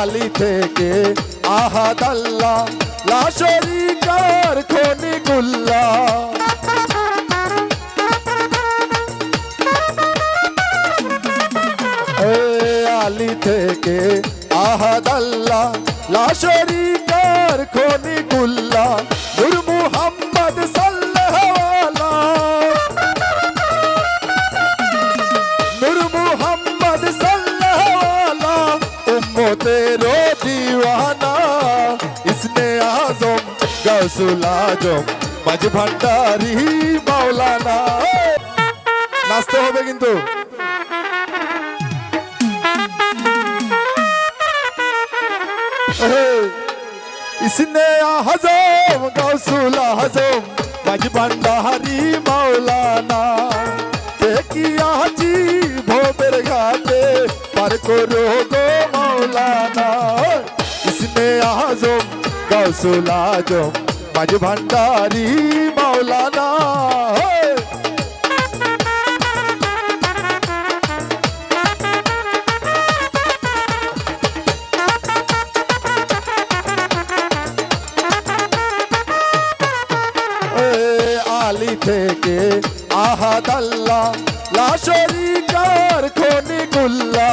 আলী থেকে আহাদাল্লা লাশরিকার খনিকুল্লাহ এ আলী থেকে আহাদাল্লা লাশরিকার খনিকুল্লাহ গৌসুল আজম মাঝ ভান্ডারি মাওলানা নাচতে হবে কিন্তু इसने हजम गौसुल हजम मज भंडारी मौलाना किया जी भोबर घाटे पर करो गो मौलाना इसने हजम गौसुल हजम বাজে ভান্ডারি মাওলানা আলি থেকে আহাদাল্লা লাশরিকার খনিকুল্লা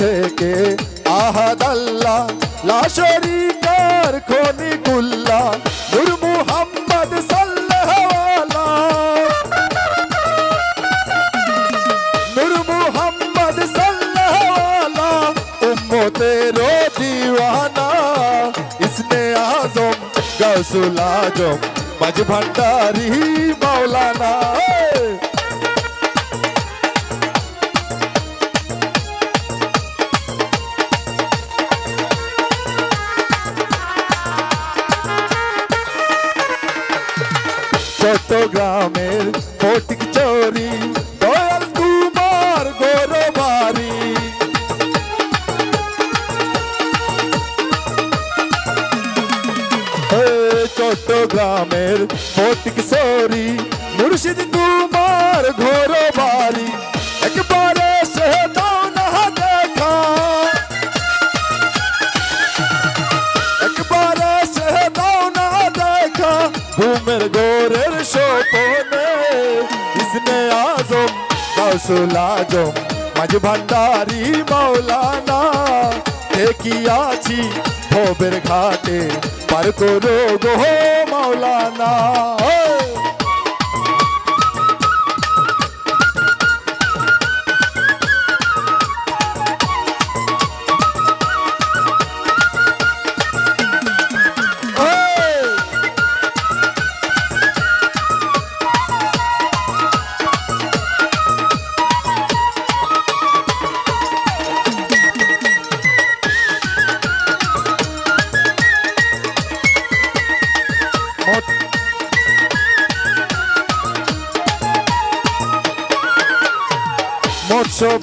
থেকে আহাদ আল্লাহ লাশরিকার খনিকুল্লাহ, নূর মুহাম্মদ সাল্লাল্লাহু নূর মুহাম্মদ সাল্লাল্লাহু উম্মতের দিওয়ানা, ইসনে আজম গৌসুল আজম, মাঝ ভান্ডারি চট্টগ্রামের ফটিক চরি দয়াল কুমার গোরবারি। চট্টগ্রামের ফটিক চোরি মুর্শিদ কুমার ঘোরবারি ঘুমের গোরের সোপনে ইসনে আজম, রসুল আজম, মাঝ ভান্ডারি মৌলানা দেখিয়াছি ভবের ঘাটে, পার করো গো মৌলানা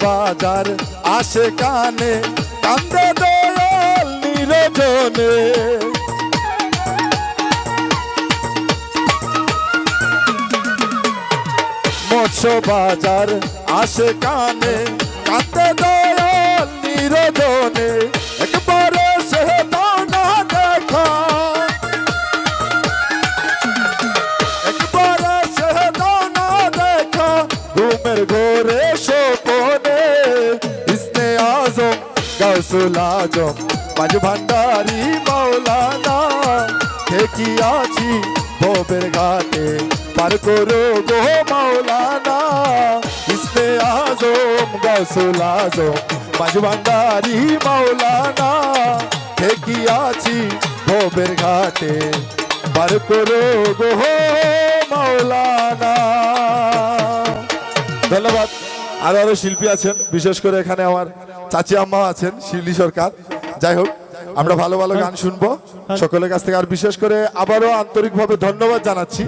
বাজার আসে কানে কান্দে দয়াল নিরজনে। মৎস্য বাজার আসে কানে কান্দে গৌসুল আজম মাঝ ভান্ডারি মাওলানা ঠিকই আছি ভোবের ঘাটে? পার করো গো মাওলানা আজম আজম। ভান্ডারি মাওলানা ঠিকই আছি ঘাটে? পার করো গো মাওলানা। ধন্যবাদ। আরও আরও শিল্পী আছেন, বিশেষ করে এখানে আমার চাচি আম্মা আছেন শিরলি সরকার। যাই হোক আমরা ভালো ভালো গান শুনব। সকলের কাছ থেকে আর বিশেষ করে আবারও আন্তরিকভাবে ধন্যবাদ জানাচ্ছি।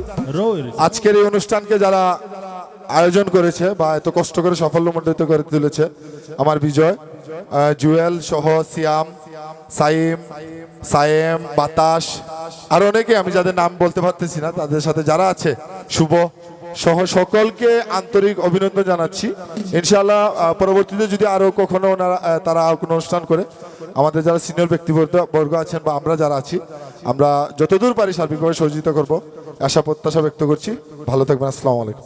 আজকের এই অনুষ্ঠানকে যারা আয়োজন করেছে বা এত কষ্ট করে সাফল্যমণ্ডিত করে তুলেছে আমার বিজয় জুয়েল সহ সিয়াম সাইম সায়েম বাতাস আর অনেকে আমি যাদের নাম বলতে পারতেছি না তাদের সাথে যারা আছে শুভ সহ সকলকে আন্তরিক অভিনন্দন জানাচ্ছি। ইনশাআল্লাহ পরবর্তীতে যদি আরও কখনো ওনারা, তারা কোনো অনুষ্ঠান করে আমাদের যারা সিনিয়র ব্যক্তিবর্গ বর্গ আছেন বা আমরা যারা আছি আমরা যতদূর পারি সার্বিকভাবে সহযোগিতা করব। আশা প্রত্যাশা ব্যক্ত করছি। ভালো থাকবেন আসসালামু আলাইকুম।